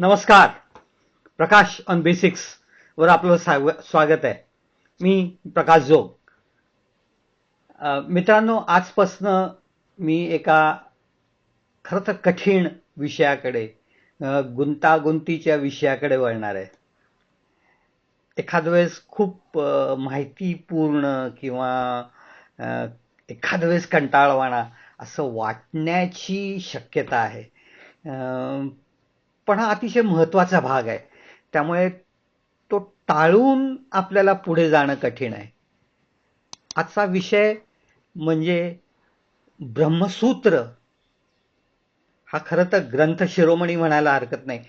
नमस्कार. प्रकाश on basics वर आपलं साव- स्वागत आहे. मी प्रकाश जोग. मित्रांनो आजपासनं मी एका खरं तर कठीण विषयाकडे गुंतागुंतीच्या विषयाकडे वळणार आहे. एखाद वेळेस खूप माहितीपूर्ण किंवा एखाद वेळेस कंटाळवाणा असं वाटण्याची शक्यता आहे. पण हा अतिशय महत्त्वाचा भाग आहे. त्यामुळे तो टाळून आपल्याला पुढे जाणं कठीण आहे. आजचा विषय म्हणजे ब्रह्मसूत्र. हा खरं तर ग्रंथ शिरोमणी म्हणायला हरकत नाही.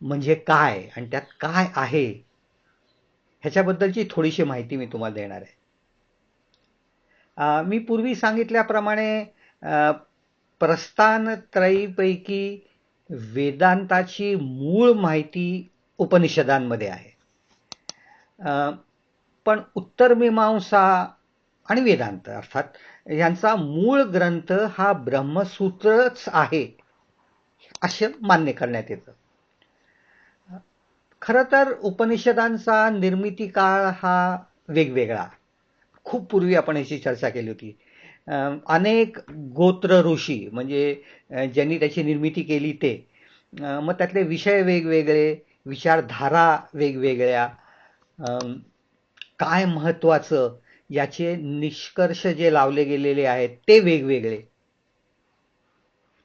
म्हणजे काय आणि त्यात काय आहे? ह्याच्याबद्दलची थोडीशी माहिती मी तुम्हाला देणार आहे. मी पूर्वी सांगितल्याप्रमाणे अ, प्रस्थानत्रयीपैकी वेदांताची मूळ माहिती उपनिषदांमध्ये आहे. पण उत्तर मीमांसा आणि वेदांत अर्थात यांचा मूळ ग्रंथ हा ब्रह्मसूत्रच आहे असे मान्य करण्यात येतं. खरं तर उपनिषदांचा निर्मिती काळ हा वेगवेगळा. खूप पूर्वी आपण याची चर्चा केली होती. अनेक गोत्र ऋषी म्हणजे ज्यांनी त्याची निर्मिती केली ते मग त्यातले विषय वेगवेगळे विचारधारा वेगवेगळ्या काय महत्वाचं याचे निष्कर्ष जे लावले गेलेले आहेत ते वेगवेगळे.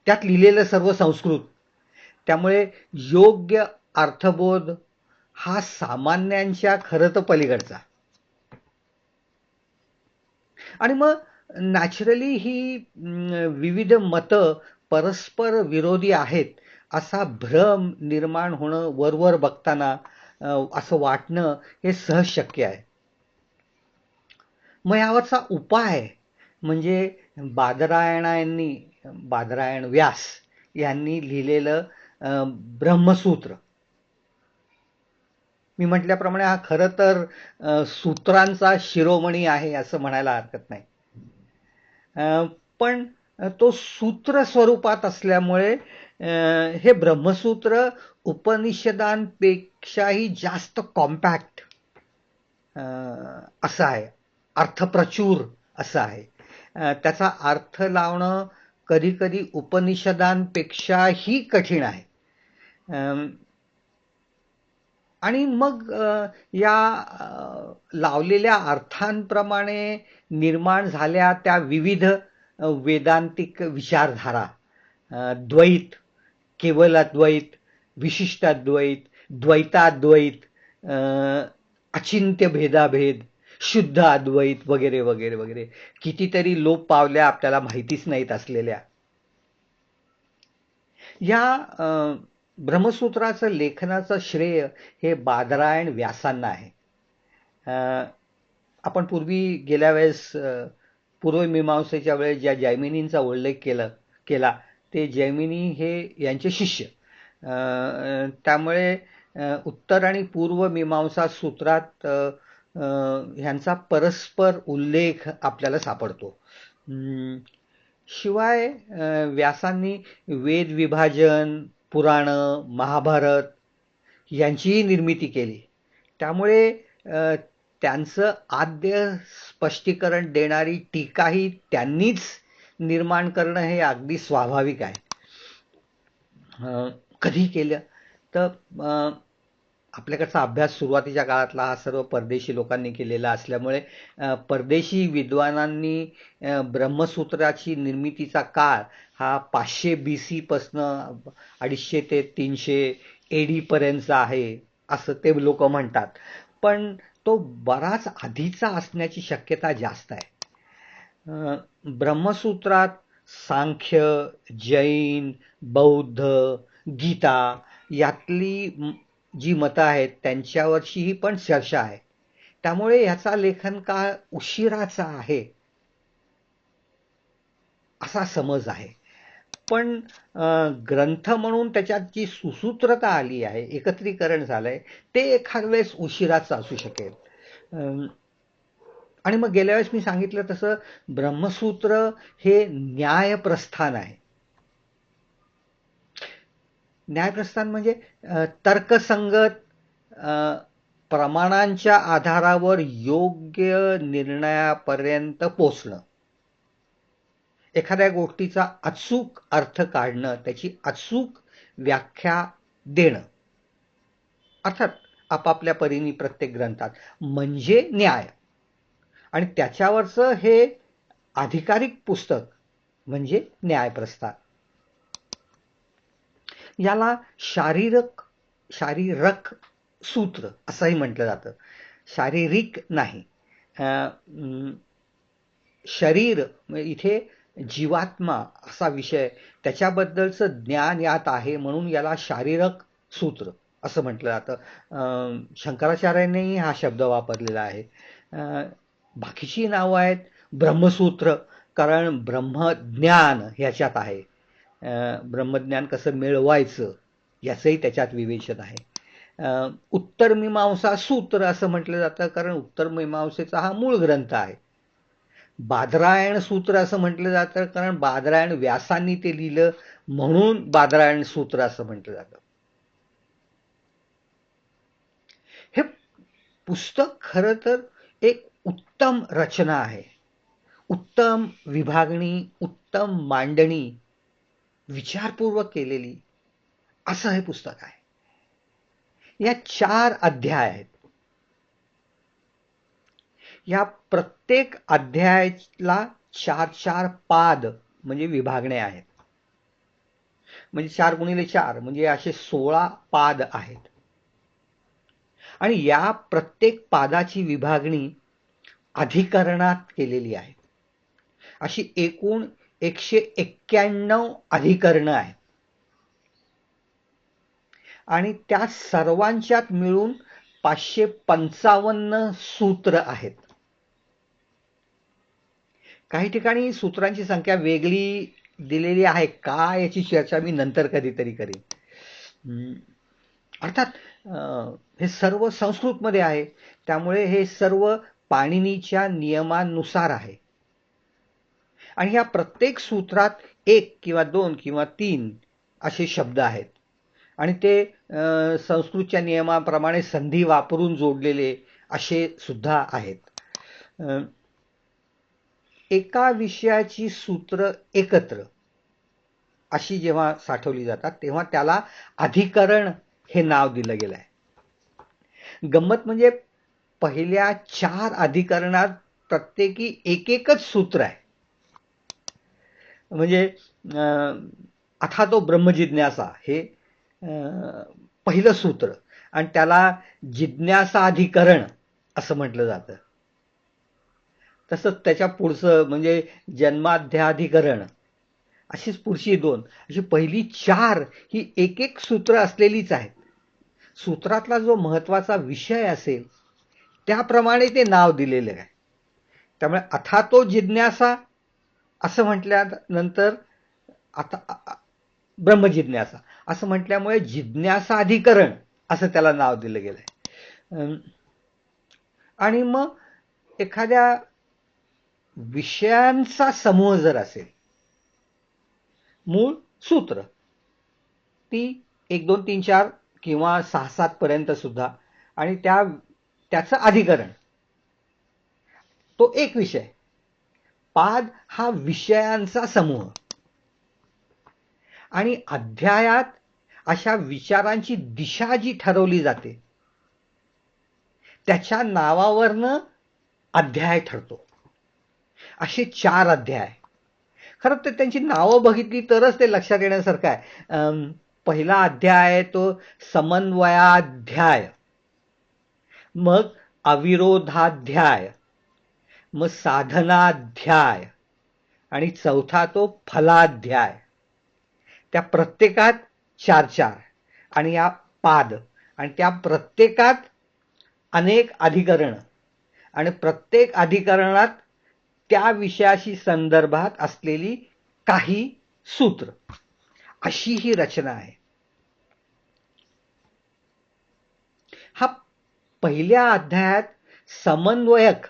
त्यात लिहिलेलं सर्व संस्कृत. त्यामुळे योग्य अर्थबोध हा सामान्यांच्या खरं तर पलीकडचा. आणि मग नॅचरली ही विविध मतं परस्पर विरोधी आहेत असा भ्रम निर्माण होणं वरवर बघताना असं वाटणं हे सहज शक्य आहे. मग यावरचा उपाय म्हणजे बादरायणांनी बादरायण व्यास यांनी लिहिलेलं ब्रह्मसूत्र. मी म्हटल्याप्रमाणे हा खरं तर सूत्रांचा शिरोमणी आहे असं म्हणायला हरकत नाही. पण तो सूत्र स्वरूपात असल्यामुळे हे ब्रह्मसूत्र उपनिषदांपेक्षाही जास्त कॉम्पॅक्ट असं आहे. अर्थप्रचूर असं आहे. त्याचा अर्थ लावणं कधी कधी उपनिषदांपेक्षाही कठीण आहे. आणि मग या लावलेल्या अर्थांप्रमाणे निर्माण झाल्या त्या विविध वेदांतिक विचारधारा. द्वैत केवल अद्वैत विशिष्टाद्वैत द्वैताद्वैत अचिंत्य भेदाभेद शुद्ध अद्वैत वगैरे वगैरे वगैरे. कितीतरी लोप पावल्या आपल्याला माहितीच नाहीत असलेल्या. या ब्रह्मसूत्राचं लेखनाचं श्रेय हे बादरायण व्यासांना आहे. आपण पूर्वी गेल्या वेळेस पूर्वमीमांसेच्या वेळेस ज्या जैमिनींचा उल्लेख केला केला ते जैमिनी हे यांचे शिष्य. त्यामुळे उत्तर आणि पूर्व मीमांसा सूत्रात ह्यांचा परस्पर उल्लेख आपल्याला सापडतो. शिवाय व्यासांनी वेद विभाजन पुराण महाभारत यांचीही निर्मिती केली. त्यामुळे त्यांचं आद्य स्पष्टीकरण देणारी टीकाही त्यांनीच निर्माण करणं हे अगदी स्वाभाविक आहे. कधी केलं तर आपल्याकडचा अभ्यास सुरुवातीच्या काळातला हा सर्व परदेशी लोकांनी केलेला असल्यामुळे परदेशी विद्वानांनी ब्रह्मसूत्राची निर्मितीचा काळ हा पाचशे बी सीपासनं अडीचशे ते तीनशे एडीपर्यंतचा आहे असं ते लोक म्हणतात. पण तो बराच आधीचा असण्याची शक्यता जास्त आहे. ब्रह्मसूत्रात सांख्य जैन बौद्ध गीता यातली जी मतं आहेत त्यांच्यावरचीही पण चर्चा आहे. त्यामुळे ह्याचा लेखन काळ उशिराचा आहे. असा समज आहे. पण ग्रंथ म्हणून त्याच्यात जी सुसूत्रता आली आहे एकत्रीकरण झालंय ते एखाद वेळेस उशिराचं असू शकेल. आणि मग गेल्या वेळेस मी सांगितलं तसं ब्रह्मसूत्र हे न्यायप्रस्थान आहे. न्यायप्रस्थान म्हणजे तर्कसंगत प्रमाणांच्या आधारावर योग्य निर्णयापर्यंत पोचणं एखाद्या गोष्टीचा अचूक अर्थ काढणं त्याची अचूक व्याख्या देणं. अर्थात आपापल्या परीने प्रत्येक ग्रंथात. म्हणजे न्याय. आणि त्याच्यावरचं हे आधिकारिक पुस्तक म्हणजे न्यायप्रस्थान. याला शारीरक शारीरक सूत्र असंही म्हटलं जातं. शारीरिक नाही. शरीर इथे जीवात्मा असा विषय त्याच्याबद्दलचं ज्ञान यात आहे म्हणून याला शारीरक सूत्र असं म्हटलं जातं. शंकराचार्यांनीही हा शब्द वापरलेला आहे. बाकीची नावं आहेत ब्रह्मसूत्र कारण ब्रह्मज्ञान ह्याच्यात आहे. ब्रह्मज्ञान कसं मिळवायचं याचंही त्याच्यात विवेचन आहे. उत्तर मीमांसा सूत्र असं म्हटलं जातं कारण उत्तर मीमांसेचा हा मूळ ग्रंथ आहे. बादरायण सूत्र असं म्हटलं जातं कारण बादरायण व्यासांनी ते लिहिलं म्हणून बादरायण सूत्र असं म्हटलं जातं. हे पुस्तक खरं तर एक उत्तम रचना आहे. उत्तम विभागणी उत्तम मांडणी विचारपूर्वक केलेली. असं हे पुस्तक आहे. या चार अध्याय आहेत. या प्रत्येक अध्यायाला चार चार पाद म्हणजे विभागणे आहेत. म्हणजे चार गुणिले चार म्हणजे असे सोळा पाद आहेत. आणि या प्रत्येक पादाची विभागणी अधिकरणात केलेली आहे. अशी एकूण एकशे एक्क्याण्णव अधिकरणं आहेत. आणि त्या सर्वांच्यात मिळून पाचशे पंचावन्न सूत्र आहेत. काही ठिकाणी सूत्रांची संख्या वेगळी दिलेली आहे का याची चर्चा मी नंतर कधीतरी करीन. अर्थात हे सर्व संस्कृतमध्ये आहे. त्यामुळे हे सर्व पाणिनीच्या नियमानुसार आहे. आणि या प्रत्येक सूत्रात एक किंवा दोन किंवा तीन असे शब्द आहेत. आणि ते संस्कृतच्या नियमाप्रमाणे संधी वापरून जोडलेले असे सुद्धा आहेत. एका विषयाची सूत्र एकत्र अशी जेव्हा साठवली जातात तेव्हा त्याला अधिकरण हे नाव दिलं गेलं आहे गंमत म्हणजे पहिल्या चार अधिकरणात प्रत्येकी एक एकच सूत्र आहे. म्हणजे अथा तो ब्रह्मजिज्ञासा हे पहिलं सूत्र. आणि त्याला जिज्ञासाधिकरण असं म्हटलं जातं. तसंच त्याच्या पुढचं म्हणजे जन्माध्याधिकरण अशीच पुढची दोन. अशी पहिली चार ही एक एक सूत्र असलेलीच आहेत. सूत्रातला जो महत्त्वाचा विषय असेल त्याप्रमाणे ते नाव दिलेलं आहे. त्यामुळे अथा तो जिज्ञासा असं म्हटल्यानंतर आता ब्रह्मजिज्ञासा. असं म्हटल्यामुळे जिज्ञासा अधिकरण असं त्याला नाव दिलं गेलंय. आणि मग एखाद्या विषयांचा समूह जर असेल मूळ सूत्र ती एक दोन तीन चार किंवा सहा सात पर्यंत सुद्धा आणि त्या त्याचं अधिकरण तो एक विषय पाद हा विषयांचा समूह. आणि अध्यायात अशा विचारांची दिशा जी ठरवली जाते त्याच्या नावावरनं अध्याय ठरतो. असे चार अध्याय. खरं तर त्यांची नावं बघितली तरच ते लक्षात येण्यासारखं आहे. पहिला अध्याय आहे तो समन्वयाध्याय. मग अविरोधाध्याय. मग साधनाध्याय आणि चौथा तो फलाध्याय. त्या प्रत्येकात चार चार आणि या पाद आणि त्या प्रत्येकात अनेक अधिकरण आणि प्रत्येक अधिकरणात त्या विषयाशी संदर्भात असलेली काही सूत्र. अशी ही रचना आहे. हा पहिल्या अध्यायात समन्वयक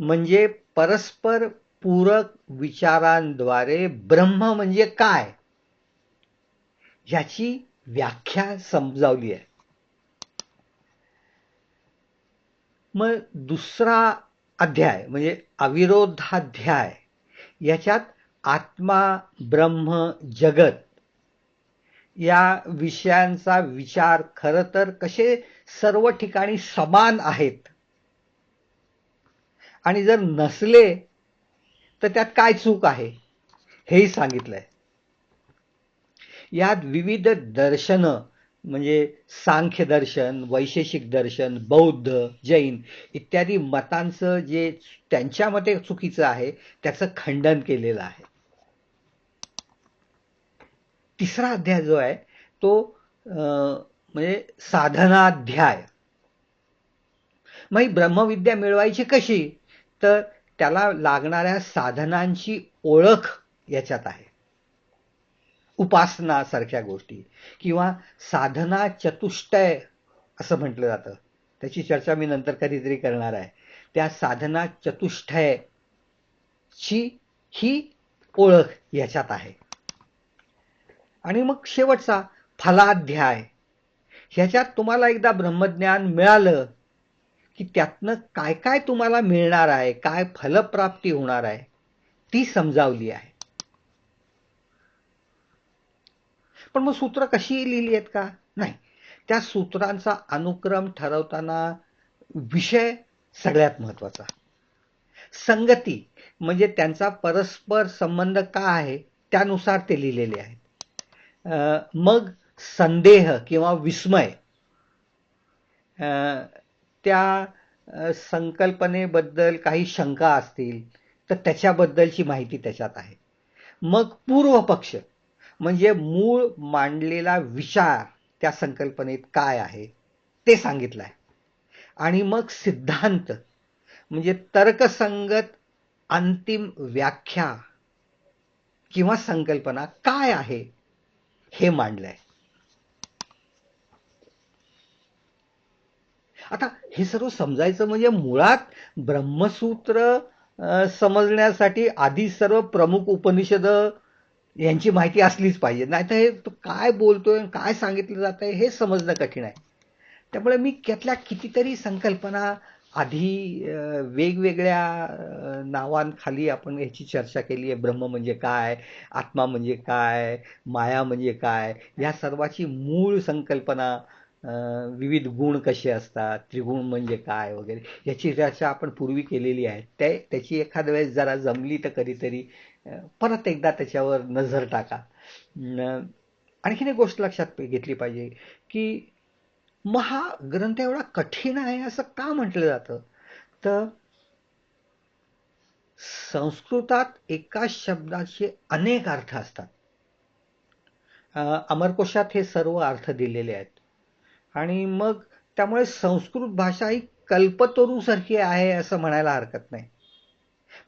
म्हणजे परस्पर पूरक विचारांद्वारे ब्रह्म म्हणजे काय? याची व्याख्या समजावली आहे. मग दुसरा अध्याय म्हणजे अविरोधाध्याय याच्यात आत्मा ब्रह्म जगत या विषयांचा विचार खरं तर कसे सर्व ठिकाणी समान आहेत? आणि जर नसले तर त्यात काय चूक आहे? हेही सांगितलंय. यात विविध दर्शन म्हणजे सांख्य दर्शन वैशेषिक दर्शन बौद्ध जैन इत्यादी मतांचं जे त्यांच्या मते चुकीचं आहे त्याचं खंडन केलेलं आहे. तिसरा अध्याय जो आहे तो म्हणजे साधनाध्याय. मग ब्रह्मविद्या मिळवायची कशी? तर त्याला लागणाऱ्या साधनांची ओळख याच्यात आहे. उपासनासारख्या गोष्टी किंवा साधना चतुष्टय असं म्हटलं जातं. त्याची चर्चा मी नंतर कधीतरी करणार आहे. त्या साधना चतुष्टयची ही ओळख याच्यात आहे. आणि मग शेवटचा फलाध्याय. ह्याच्यात तुम्हाला एकदा ब्रह्मज्ञान मिळालं की त्यातनं काय काय तुम्हाला मिळणार आहे काय फलप्राप्ती होणार आहे ती समजावली आहे. पण मग सूत्र कशी लिहिली आहेत का? नाही. त्या सूत्रांचा अनुक्रम ठरवताना विषय सगळ्यात महत्त्वाचा संगती म्हणजे त्यांचा परस्पर संबंध का आहे त्यानुसार ते लिहिलेले आहेत. मग संदेह किंवा विस्मय. त्या संकल्पनेबद्दल काही शंका असतील तर त्याच्याबद्दलची माहिती त्याच्यात आहे. मग पूर्व पक्ष म्हणजे मूळ मांडलेला विचार त्या संकल्पनेत काय आहे ते सांगितलं आहे आणि मग सिद्धांत म्हणजे तर्कसंगत अंतिम व्याख्या किंवा संकल्पना काय आहे हे मांडलंय. आता हे सर्व समजायचं म्हणजे मुळात ब्रह्मसूत्र समजण्यासाठी आधी सर्व प्रमुख उपनिषद यांची माहिती असलीच पाहिजे. नाही तर हे काय बोलतोय काय सांगितलं जात आहे हे समजणं कठीण आहे. त्यामुळे मी त्यातल्या कितीतरी संकल्पना आधी वेगवेगळ्या नावांखाली आपण याची चर्चा केली आहे. ब्रह्म म्हणजे काय? आत्मा म्हणजे काय? माया म्हणजे काय? या सर्वाची मूळ संकल्पना विविध गुण कसे असतात त्रिगुण म्हणजे काय वगैरे याची चर्चा आपण पूर्वी केलेली आहे. त्या त्याची एखाद्या वेळेस जरा जमली तर कधीतरी परत एकदा त्याच्यावर नजर टाका. आणखीन एक गोष्ट लक्षात घेतली पाहिजे की महाग्रंथ ग्रंथ एवढा कठीण आहे असं का म्हटलं जातं? तर संस्कृतात एका शब्दाचे अनेक अर्थ असतात. अमरकोशात हे सर्व अर्थ दिलेले आहेत. आणि मग त्यामुळे संस्कृत भाषा ही कल्पतरूसारखी आहे असं म्हणायला हरकत नाही.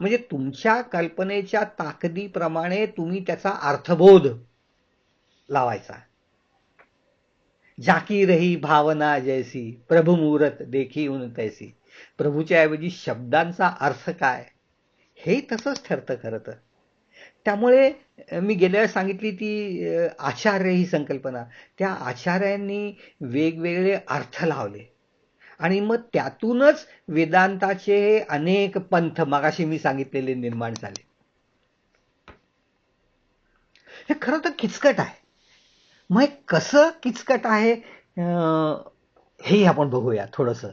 म्हणजे तुमच्या कल्पनेच्या ताकदीप्रमाणे तुम्ही त्याचा अर्थबोध लावायचा. झाकी रही भावना जैसी प्रभु मुहूर्त देखी उन तैसी. प्रभूच्या ऐवजी शब्दांचा अर्थ काय? हे तसंच ठरतं खरं तर. त्यामुळे मी गेल्या सांगितली ती आचार्य ही संकल्पना. त्या आचार्यांनी वेगवेगळे अर्थ लावले. आणि मग त्यातूनच वेदांताचे अनेक पंथ मगाशी मी सांगितलेले निर्माण झाले. हे खरं तर किचकट आहे. मग कसं किचकट आहे? हेही आपण बघूया थोडस.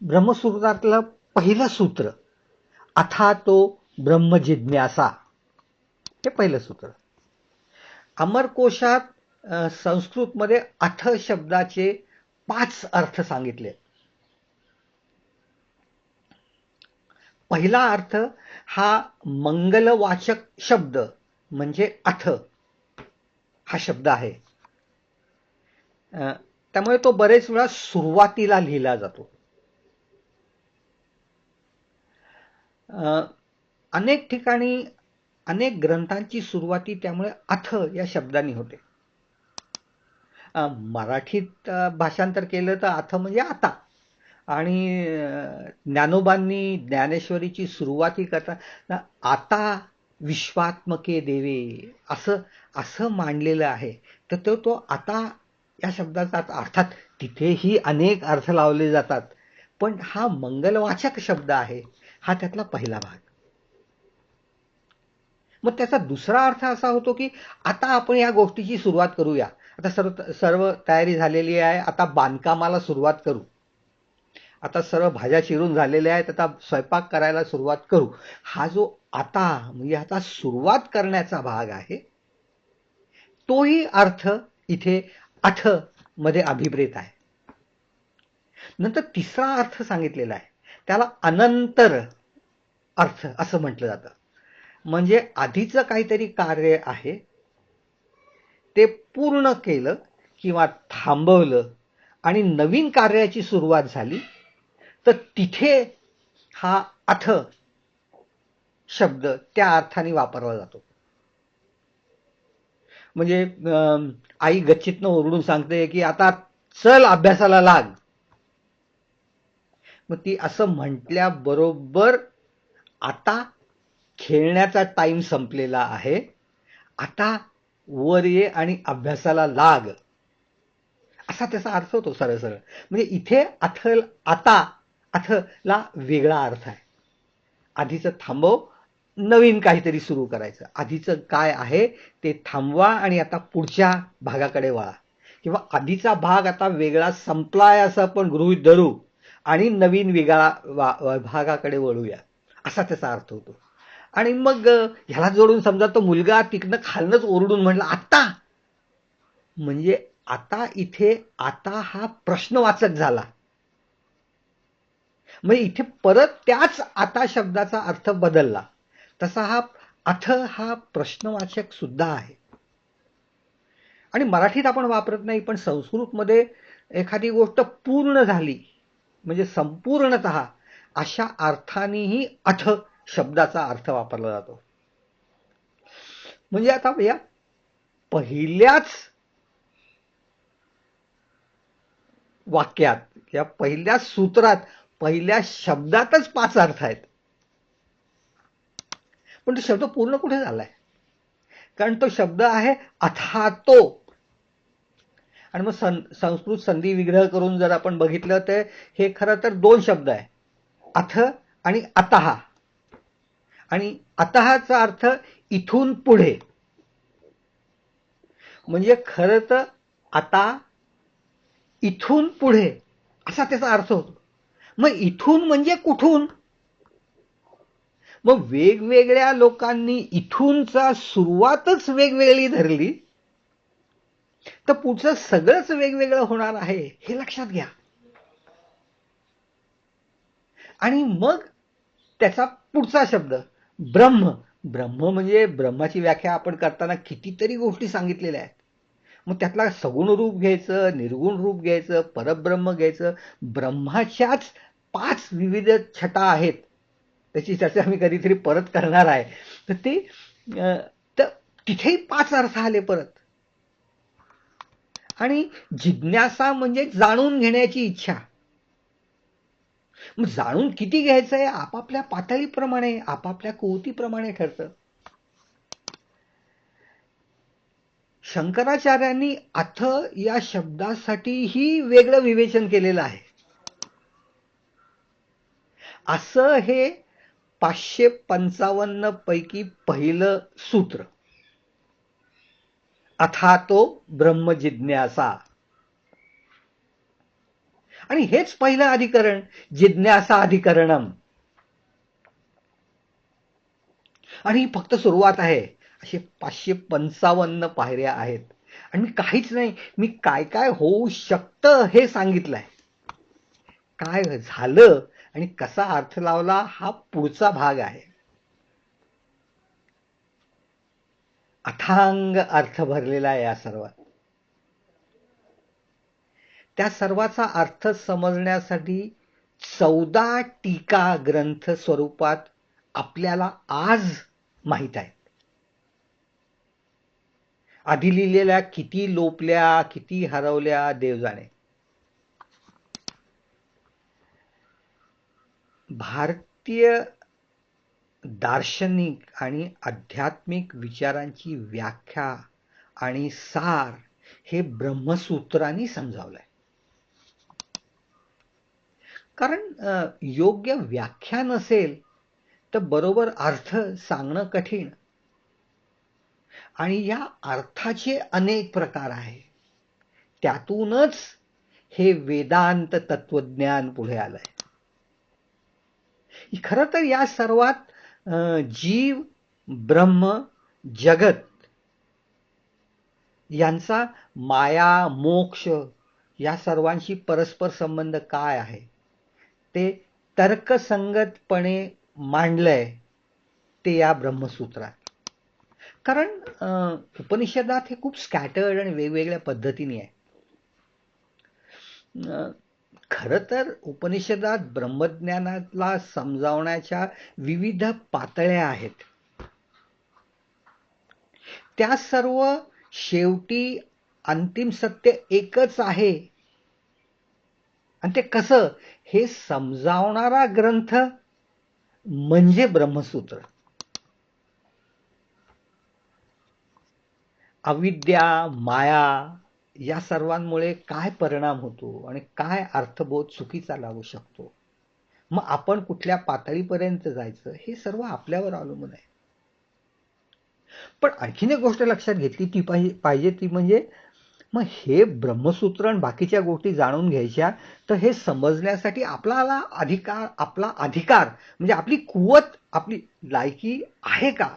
ब्रह्मसूत्रातलं पहिलं सूत्र अथा तो ब्रह्मजिज्ञासा. हे पहिलं सूत्र. अमरकोशात संस्कृतमध्ये अथ शब्दाचे पाच अर्थ सांगितले. पहिला अर्थ हा मंगलवाचक शब्द म्हणजे अथ हा शब्द आहे. त्यामुळे तो बरेच वेळा सुरुवातीला लिहिला जातो. अनेक ठिकाणी अनेक ग्रंथांची सुरुवाती त्यामुळे अथ या शब्दाने होते. मराठीत भाषांतर केलं तर अथ म्हणजे आता. आणि ज्ञानोबांनी ज्ञानेश्वरीची सुरुवाती करता आता विश्वात्मके देवे असं असं मांडलेलं आहे. तर तो तो आता या शब्दाचा अर्थात तिथेही अनेक अर्थ लावले जातात. पण हा मंगलवाचक शब्द आहे हा त्यातला पहिला भाग. मग त्याचा दुसरा अर्थ असा होतो की आता आपण या गोष्टीची सुरुवात करूया. आता सर्व सर्व तयारी झालेली आहे आता बांधकामाला सुरुवात करू. आता सर्व भाज्या चिरून झालेल्या आहेत आता स्वयंपाक करायला सुरुवात करू. हा जो आता म्हणजे आता सुरुवात करण्याचा भाग आहे तोही अर्थ इथे अथमध्ये अभिप्रेत आहे. नंतर तिसरा अर्थ सांगितलेला आहे त्याला अनंतर अर्थ असं म्हटलं जातं. म्हणजे आधीचं काहीतरी कार्य आहे ते पूर्ण केलं किंवा थांबवलं आणि नवीन कार्याची सुरुवात झाली तर तिथे हा अथ शब्द त्या अर्थाने वापरला जातो. म्हणजे आई गच्चीतनं ओरडून सांगते की आता चल अभ्यासाला लाग. मग ती असं म्हटल्याबरोबर आता खेळण्याचा टाईम संपलेला आहे. आता वर ये आणि अभ्यासाला लाग. असा त्याचा अर्थ होतो सरळ सरळ. म्हणजे इथे अथल आता अथला वेगळा अर्थ आहे. आधीचं थांबव नवीन काहीतरी सुरू करायचं. आधीचं काय आहे ते थांबवा आणि आता पुढच्या भागाकडे वळा. किंवा आधीचा भाग आता वेगळा संपलाय असं आपण गृहित धरू आणि नवीन वेगळा भागाकडे वळूया. असा त्याचा अर्थ होतो. आणि मग ह्याला जोडून समजा तो मुलगा तिकडनं खालनंच ओरडून म्हणला आता म्हणजे आता इथे आता हा प्रश्नवाचक झाला. म्हणजे इथे परत त्याच आता शब्दाचा अर्थ बदलला. तसा हा अथ हा प्रश्नवाचक सुद्धा आहे. आणि मराठीत आपण वापरत नाही पण संस्कृतमध्ये एखादी गोष्ट पूर्ण झाली म्हणजे संपूर्णत अशा अर्थानेही अथ शब्दाचा अर्थ वापरला जातो. म्हणजे आता या पहिल्याच वाक्यात या पहिल्या सूत्रात पहिल्या शब्दातच पाच अर्थ आहेत. पण तो शब्द पूर्ण कुठे झालाय? कारण तो शब्द आहे अथातो. आणि मग संस्कृत संधी विग्रह करून जर आपण बघितलं तर हे खरं तर दोन शब्द आहे. अथ आणि अतहा आणि हाचा अर्थ इथून पुढे. म्हणजे खरं तर आता इथून पुढे असा त्याचा अर्थ होतो. मग इथून म्हणजे कुठून? मग वेगवेगळ्या लोकांनी इथूनचा सुरुवातच वेगवेगळी धरली तर पुढचं सगळंच वेगवेगळं होणार आहे हे लक्षात घ्या. आणि मग त्याचा पुढचा शब्द ब्रह्म. ब्रह्म म्हणजे ब्रह्माची व्याख्या आपण करताना कितीतरी गोष्टी सांगितलेल्या आहेत. मग त्यातला सगुण रूप घ्यायचं निर्गुण रूप घ्यायचं परब्रह्म घ्यायचं ब्रह्माच्याच पाच विविध छटा आहेत. त्याची चर्चा मी कधीतरी परत करणार आहे. तर ते तर तिथेही पाच अर्थ आले परत. आणि जिज्ञासा म्हणजे जाणून घेण्याची इच्छा. मग जाणून किती घ्यायचंय? आपापल्या पातळीप्रमाणे आपापल्या कुवतीप्रमाणे ठरतं. शंकराचार्यांनी अथ या शब्दासाठीही वेगळं विवेचन केलेलं आहे. असं हे पाचशे पंचावन्न पैकी पहिलं सूत्र. अथा तो ब्रह्मजिज्ञासा. आणि हेच पहिलं अधिकरण जिज्ञासा अधिकरणम. आणि ही फक्त सुरुवात आहे. असे पाचशे पंचावन्न पायऱ्या आहेत. आणि मी काहीच नाही मी काय काय होऊ शकतं हे सांगितलंय. काय झालं आणि कसा अर्थ लावला हा पुढचा भाग आहे. अथांग अर्थ भरलेला आहे या सर्वात. त्या सर्वाचा अर्थ समजण्यासाठी चौदा टीका ग्रंथ स्वरूपात आपल्याला आज माहीत आहेत. आधी लिहिलेल्या किती लोपल्या किती हरवल्या देव जाणे भारतीय दार्शनिक आणि आध्यात्मिक विचारांची व्याख्या आणि सार हे ब्रह्मसूत्रांनी समजावलंय. कारण योग्य व्याख्या नसेल तर बरोबर अर्थ सांगणं कठीण. आणि या अर्थाचे अनेक प्रकार आहे त्यातूनच हे वेदांत तत्वज्ञान पुढे आलंय. खर तर या सर्वात जीव ब्रह्म जगत यांचा माया मोक्ष या सर्वांशी परस्पर संबंध काय आहे? ते तर्कसंगतपणे मांडलंय ते या ब्रह्मसूत्रात. कारण उपनिषदात हे खूप स्कॅटर्ड आणि वेगवेगळ्या पद्धतीने आहे. खर तर उपनिषदात ब्रह्मज्ञानाला समजावण्याच्या विविध पातळ्या आहेत. त्या सर्व शेवटी अंतिम सत्य एकच आहे. आणि ते कसं? हे समजावणारा ग्रंथ म्हणजे ब्रह्मसूत्र. अविद्या माया या सर्वांमुळे काय परिणाम होतो आणि काय अर्थबोध चुकीचा लागू शकतो? मग आपण कुठल्या पातळीपर्यंत जायचं हे सर्व आपल्यावर अवलंबून आहे. पण आणखीन एक गोष्ट लक्षात घेतली ती पाहिजे ती म्हणजे मग हे ब्रह्मसूत्र आणि बाकीच्या गोष्टी जाणून घ्यायच्या तर हे समजण्यासाठी आपल्याला अधिकार आपला अधिकार म्हणजे आपली कुवत आपली लायकी आहे का?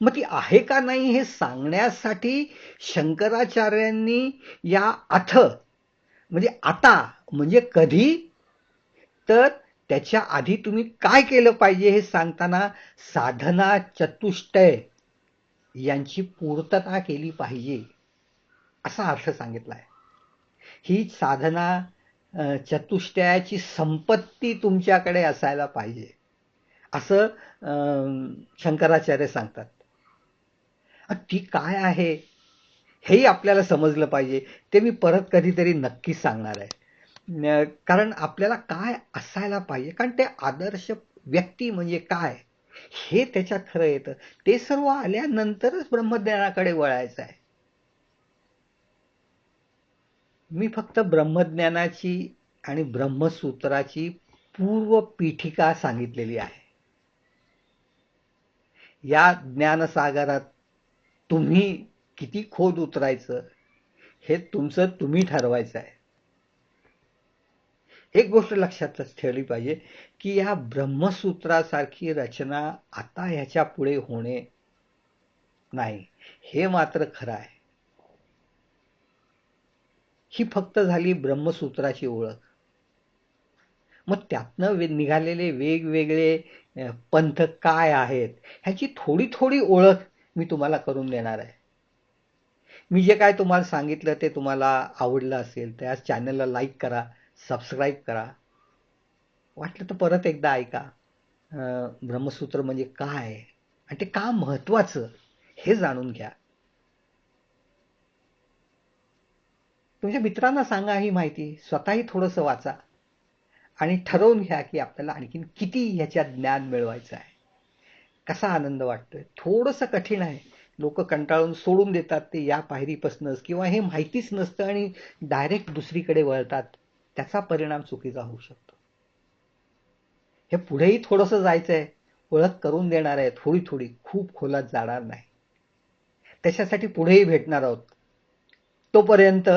मग ती आहे का नाही हे सांगण्यासाठी शंकराचार्यांनी या अथ म्हणजे आता म्हणजे कधी? तर त्याच्या आधी तुम्ही काय केलं पाहिजे हे सांगताना साधना चतुष्टय. यांची पूर्तता केली पाहिजे असा अर्थ आहे ही साधना चतुष्टयाची संपत्ती तुमच्याकडे असायला पाहिजे असं शंकराचार्य सांगतात. ती काय आहे? हेही आपल्याला समजलं पाहिजे. ते मी परत कधीतरी नक्कीच सांगणार आहे. कारण आपल्याला काय असायला पाहिजे? कारण ते आदर्श व्यक्ती म्हणजे काय? हे त्याच्यात खरं येतं. ते सर्व आल्यानंतरच ब्रह्मज्ञानाकडे वळायचं आहे. मी फक्त ब्रह्मज्ञानाची आणि ब्रह्मसूत्राची पूर्व पीठिका सांगितलेली आहे. या ज्ञानसागरात तुम्ही किती खोद उतरायचं हे तुमचं तुम्ही ठरवायचं आहे. एक गोष्ट लक्षातच ठेवली पाहिजे की या ब्रह्मसूत्रासारखी रचना आता ह्याच्या पुढे होणे नाही. हे मात्र खरं आहे. ही फक्त झाली ब्रह्मसूत्राची ओळख. मग त्यातनं निघालेले वेगवेगळे पंथ काय आहेत ह्याची थोडी थोडी ओळख मी तुम्हाला करून देणार आहे. मी जे काय तुम्हाला सांगितलं ते तुम्हाला आवडलं असेल त्या चॅनलला लाईक करा. सबस्क्राईब करा. वाटलं तर परत एकदा ऐका. ब्रह्मसूत्र म्हणजे काय? आणि ते का महत्वाचं हे जाणून घ्या. तुमच्या मित्रांना सांगा ही माहिती. स्वतःही थोडंसं वाचा. आणि ठरवून घ्या की आपल्याला आणखीन किती ह्याच्यात ज्ञान मिळवायचं आहे. कसा आनंद वाटतोय? थोडंसं कठीण आहे. लोक कंटाळून सोडून देतात ते या पायरीपासूनच किंवा हे माहितीच नसतं आणि डायरेक्ट दुसरीकडे वळतात. त्याचा परिणाम चुकीचा होऊ शकतो. हे पुढेही थोडंसं जायचंय ओळख करून देणार आहे थोडी थोडी खूप खोलात जाणार नाही. त्याच्यासाठी पुढेही भेटणार आहोत. तोपर्यंत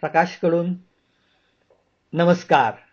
प्रकाशकडून नमस्कार.